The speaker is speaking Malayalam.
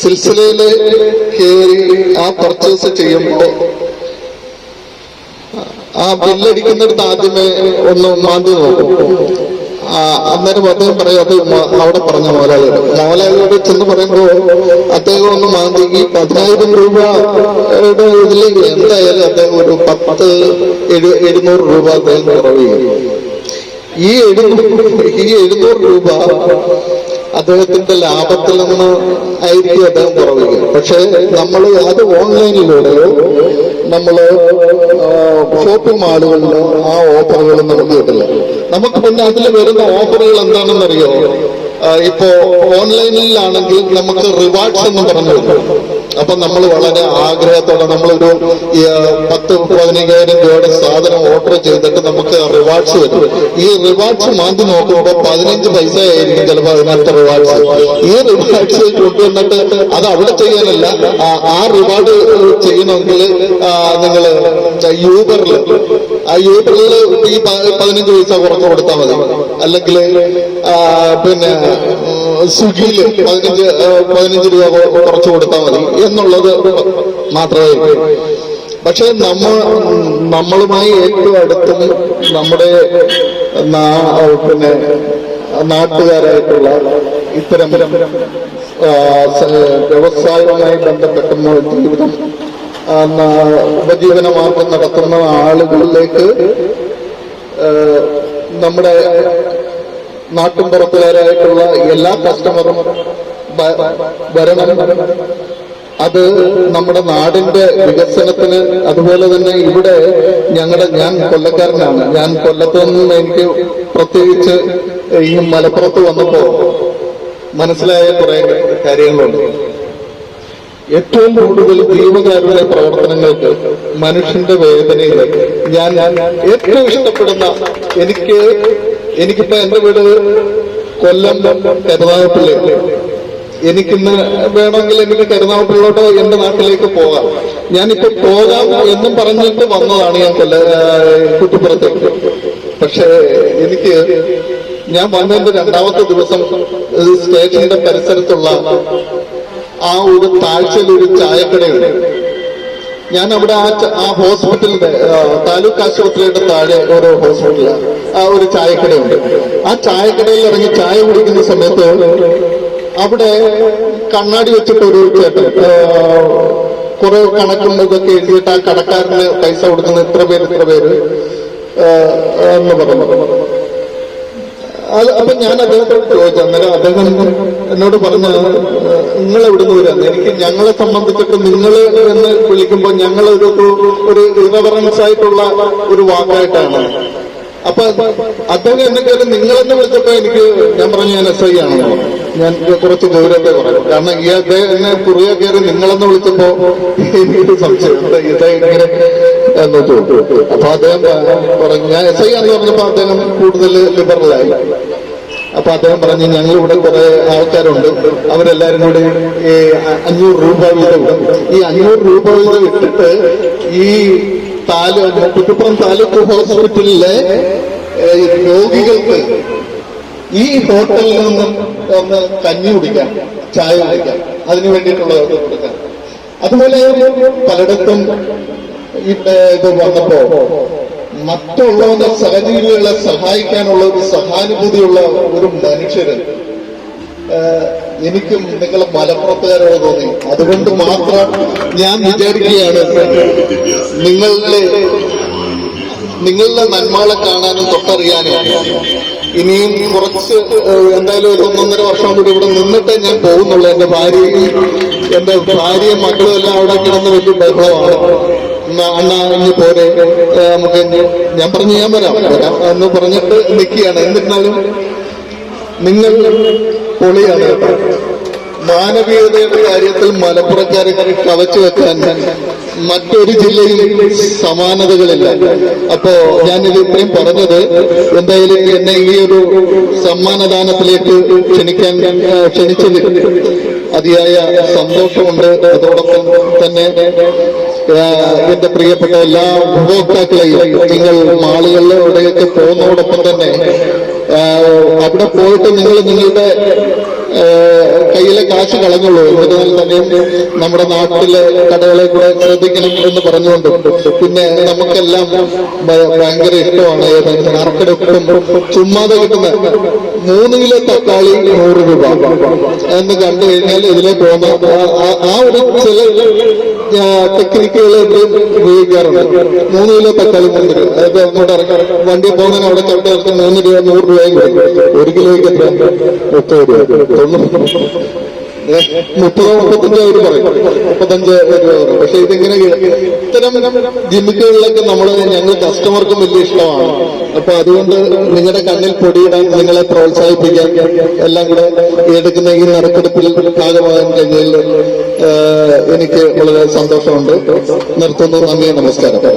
സിൽസിലയിൽ കയറി ആ പർച്ചേസ് ചെയ്യുമ്പോൾ ആ ബില്ലടിക്കുന്നിടത്ത് ആദ്യമേ ഒന്ന് മാന്തി നോക്കും. അന്നേരം അദ്ദേഹം പറയും അത് അവിടെ പറഞ്ഞ മോലാളിയോട് മോലാളിയോട് ചെന്ന് പറയുമ്പോൾ അദ്ദേഹം ഒന്ന് മാന്തി ഈ പതിനായിരം രൂപയുടെ ഇതിലേക്ക് എന്തായാലും അദ്ദേഹം ഒരു പത്ത് എഴു എഴുന്നൂറ് രൂപ അദ്ദേഹം കുറവ് ചെയ്യും. ഈ എഴുന്നൂറ് ഈ എഴുന്നൂറ് രൂപ അദ്ദേഹത്തിന്റെ ലാഭത്തിൽ നിന്ന് ആയിരിക്കും അദ്ദേഹം കുറവുക പക്ഷേ നമ്മൾ അത് ഓൺലൈനിലൂടെയോ നമ്മൾ ഷോപ്പിംഗ് മാളുകളിലോ ആ ഓഫറുകൾ നമുക്ക് കിട്ടില്ല നമുക്ക് പിന്നെ അതിൽ വരുന്ന ഓഫറുകൾ എന്താണെന്നറിയോ? അറിയാമോ ഇപ്പോ ഓൺലൈനിലാണെങ്കിൽ നമുക്ക് റിവാർഡ്സ് എന്ന് പറഞ്ഞു അപ്പൊ നമ്മൾ വളരെ ആഗ്രഹത്തോടെ നമ്മളൊരു പത്ത് പതിനയ്യായിരം രൂപയുടെ സാധനം ഓർഡർ ചെയ്തിട്ട് നമുക്ക് റിവാർഡ്സ് വരും ഈ റിവാർഡ്സ് മാന്തി നോക്കുമ്പോൾ പതിനഞ്ച് പൈസ ആയിരിക്കും ചിലപ്പോൾ അതിനകത്ത് റിവാർഡ്സ് ഈ റിവാർഡ്സ് കൊണ്ടുവന്നിട്ട് അത് അവിടെ ചെയ്യാനല്ല. ആ- റിവാർഡ് ചെയ്യണമെങ്കിൽ നിങ്ങൾ യൂബറിൽ ആ യൂബറിൽ ഈ പതിനഞ്ച് പൈസ കുറച്ച് കൊടുത്താൽ മതി. അല്ലെങ്കിൽ പിന്നെ സ്വിഗ്ഗിയിൽ പതിനഞ്ച് പതിനഞ്ച് രൂപ കുറച്ച് കൊടുത്താൽ മതി എന്നുള്ളത് മാത്രമേ പക്ഷെ നമ്മ നമ്മളുമായി ഏറ്റവും അടുത്തും നമ്മുടെ പിന്നെ നാട്ടുകാരായിട്ടുള്ള ഇത്തരം വ്യവസായവുമായി ബന്ധപ്പെട്ട ജീവിതം ഉപജീവന മാർഗം നടത്തുന്ന ആളുകളിലേക്ക് നമ്മുടെ നാട്ടിൻപുറത്തുകാരായിട്ടുള്ള എല്ലാ കസ്റ്റമറും വരണം അത് നമ്മുടെ നാടിന്റെ വികസനത്തിന് അതുപോലെ തന്നെ ഇവിടെ ഞങ്ങളുടെ ഞാൻ കൊല്ലക്കാരനാണ്. ഞാൻ കൊല്ലത്ത് നിന്ന് എനിക്ക് പ്രത്യേകിച്ച് ഈ മലപ്പുറത്ത് വന്നപ്പോ മനസ്സിലായ കുറെ കാര്യങ്ങളുണ്ട്. ഏറ്റവും കൂടുതൽ ജീവകാരുണ്യ പ്രവർത്തനങ്ങൾക്ക് മനുഷ്യന്റെ വേദനയിൽ ഞാൻ ഞാൻ ഏറ്റവും ഇഷ്ടപ്പെടുന്ന എനിക്ക് എനിക്കിപ്പോ എന്റെ വീട് കൊല്ലം കരുനാഗപ്പള്ളി. എനിക്കിന്ന് വേണമെങ്കിൽ എനിക്ക് കരുനാഗപ്പള്ളിലോട്ടോ എന്റെ നാട്ടിലേക്ക് പോകാം. ഞാനിപ്പോ പോകാം എന്നും പറഞ്ഞിട്ട് വന്നതാണ് ഞാൻ കൊല്ല കുട്ടിപ്പുറത്തേക്ക് പക്ഷെ എനിക്ക് ഞാൻ വന്നതിന്റെ രണ്ടാമത്തെ ദിവസം സ്റ്റേഷന്റെ പരിസരത്തുള്ള ആ ഒരു താഴ്ചയിൽ ഒരു ചായക്കടയുണ്ട്. ഞാൻ അവിടെ ആ ആ ഹോസ്പിറ്റലിന്റെ താലൂക്ക് ആശുപത്രിയുടെ താഴെ ഒരു ഹോസ്പിറ്റലാണ് ആ ഒരു ചായക്കടയുണ്ട്. ആ ചായക്കടയിൽ ഇറങ്ങി ചായ കുടിക്കുന്ന സമയത്ത് അവിടെ കണ്ണാടി വെച്ചിട്ട് ഒരു ചേട്ടൻ കുറെ കണക്കും ഇതൊക്കെ എഴുതിയിട്ട് ആ കടക്കാരന് പൈസ കൊടുക്കുന്ന ഇത്ര പേര് ഇത്ര പേര് എന്ന് പറഞ്ഞു. അത് അപ്പൊ ഞാൻ അദ്ദേഹത്തോട് ചോദിച്ചു അന്നേരം അദ്ദേഹം എന്നോട് പറഞ്ഞ നിങ്ങൾ എവിടുന്ന് വരാന്ന് എനിക്ക് ഞങ്ങളെ സംബന്ധിച്ചിട്ട് നിങ്ങൾ എന്ന് വിളിക്കുമ്പോൾ ഞങ്ങൾ ഒരു ഒരു ഇറവറൻസ് ആയിട്ടുള്ള ഒരു വാക്കായിട്ടാണ്. അപ്പൊ അദ്ദേഹം കയറി നിങ്ങളെന്ന് വിളിച്ചപ്പോ എനിക്ക് ഞാൻ പറഞ്ഞു ഞാൻ എസ് ഐ ആണെന്ന് ഞാൻ കുറച്ച് ഗൗരവത്തെ പറയാം കാരണം ഈ അദ്ദേഹം എന്നെ കുറിയ കയറി നിങ്ങളെന്ന് വിളിച്ചപ്പോ എനിക്ക് സംശയം. എന്ന് തോന്നുന്നു. അപ്പൊ അദ്ദേഹം പറഞ്ഞു ഞാൻ എസ് ഐ ആണെന്ന് പറഞ്ഞപ്പോ അദ്ദേഹം കൂടുതൽ ലിബറലായി അപ്പൊ അദ്ദേഹം പറഞ്ഞു ഞങ്ങളിവിടെ കുറേ ആൾക്കാരുണ്ട്. അവരെല്ലാവരും കൂടി ഈ അഞ്ഞൂറ് രൂപ വീതം. ഈ അഞ്ഞൂറ് രൂപ വീതം ഇട്ടിട്ട് ഈ താലൂക്ക് കുറ്റിപ്പുറം താലൂക്ക് ഹോസ്പിറ്റലിലെ രോഗികൾക്ക് ഈ ഹോട്ടലിൽ നിന്നും ഒന്ന് കഞ്ഞി കുടിക്കാം ചായ കുടിക്കാം. അതിന് വേണ്ടിയിട്ടുള്ളവർക്ക് കൊടുക്കാം. അതുപോലെ പലയിടത്തും ഇത് വന്നപ്പോ മറ്റുള്ളവന്റെ സഹജീവികളെ സഹായിക്കാനുള്ള ഒരു സഹാനുഭൂതിയുള്ള ഒരു മനുഷ്യര് എനിക്കും നിങ്ങൾ മലപ്പുറത്തുകാരോട് തോന്നി. അതുകൊണ്ട് മാത്രം ഞാൻ വിചാരിക്കുകയാണ് നിങ്ങളുടെ നിങ്ങളുടെ നന്മകളെ കാണാനും തൊട്ടറിയാനും ഇനിയും കുറച്ച് എന്തായാലും ഒരു ഒന്നൊന്നര വർഷം കൂടി ഇവിടെ നിന്നിട്ടേ ഞാൻ പോകുന്നുള്ളൂ. എന്റെ ഭാര്യയും എന്റെ ഭാര്യയും മക്കളും എല്ലാം അവിടെ കിടന്ന് വലിയ ബഹളമാണ്. അണ്ണ പോലെ നമുക്ക് ഞാൻ പറഞ്ഞു ഞാൻ വരാം. വരാം. എന്ന് പറഞ്ഞിട്ട് നിൽക്കുകയാണ്. എന്നിരുന്നാലും നിങ്ങൾ പൊളിയാണ്. മാനവീയതയുടെ കാര്യത്തിൽ മലപ്പുറക്കാരെ കവച്ചു വെക്കാൻ മറ്റൊരു ജില്ലയിൽ സമാനതകളില്ല. അപ്പോ ഞാനിത് ഇത്രയും പറഞ്ഞത് എന്തായാലും എന്നെ ഈ ഒരു സമ്മാനദാനത്തിലേക്ക് ക്ഷണിക്കാൻ ക്ഷണിച്ചതിൽ അതിയായ സന്തോഷമുണ്ട്. അതോടൊപ്പം തന്നെ എന്റെ പ്രിയപ്പെട്ട എല്ലാ ഉപഭോക്താക്കളെയും നിങ്ങൾ മാളുകളിലൂടെയൊക്കെ പോകുന്നതോടൊപ്പം തന്നെ അവിടെ പോയിട്ട് നിങ്ങൾ നിങ്ങളുടെ കയ്യിലെ കാശ് കളഞ്ഞുള്ളൂ എന്നിരുന്നാൽ തന്നെയും നമ്മുടെ നാട്ടിലെ കടകളെ കൂടെ ശ്രദ്ധിക്കണം എന്ന് പറഞ്ഞുകൊണ്ട്. പിന്നെ നമുക്കെല്ലാം ഭയങ്കര ഇഷ്ടമാണ്. നറുക്കെടുപ്പും ചുമ്മാതെ കിട്ടുന്ന മൂന്ന് കിലോ തക്കാളി നൂറ് രൂപ. എന്ന് കണ്ടു കഴിഞ്ഞാൽ ഇതിലെ പോകുന്ന ആ ഒരു ചില ടെക്നിക്കുകൾ ഉപയോഗിക്കാറുണ്ട്. മൂന്ന് കിലോ തക്കാളി മൂന്ന് രൂപ അതായത് അങ്ങോട്ട് ഇറക്കാം വണ്ടി പോകുന്നതിന് അവിടെ ചവിട്ടി ഇറക്കാൻ മൂന്ന് രൂപ നൂറ് രൂപയും ഒരു കിലോയ്ക്ക് എത്ര? മുപ്പത് രൂപ. മുപ്പതോ മുപ്പത്തഞ്ചോ അവർ പറയും. മുപ്പത്തഞ്ച് രൂപ പക്ഷെ ഇതിങ്ങനെ ഇത്തരം ജിമ്മിക്കുകളിലൊക്കെ നമ്മൾ ഞങ്ങൾ കസ്റ്റമർക്കും വലിയ ഇഷ്ടമാണ്. അപ്പൊ അതുകൊണ്ട് നിങ്ങളുടെ കണ്ണിൽ പൊടിയിടാൻ നിങ്ങളെ പ്രോത്സാഹിപ്പിക്കാൻ എല്ലാം കൂടെ എടുക്കുന്ന ഈ നറുക്കെടുപ്പിൽ ഭാഗമാകാൻ കഴിഞ്ഞതിൽ എനിക്ക് വളരെ സന്തോഷമുണ്ട്. നിർത്തുന്നു. നന്ദി നമസ്കാരം.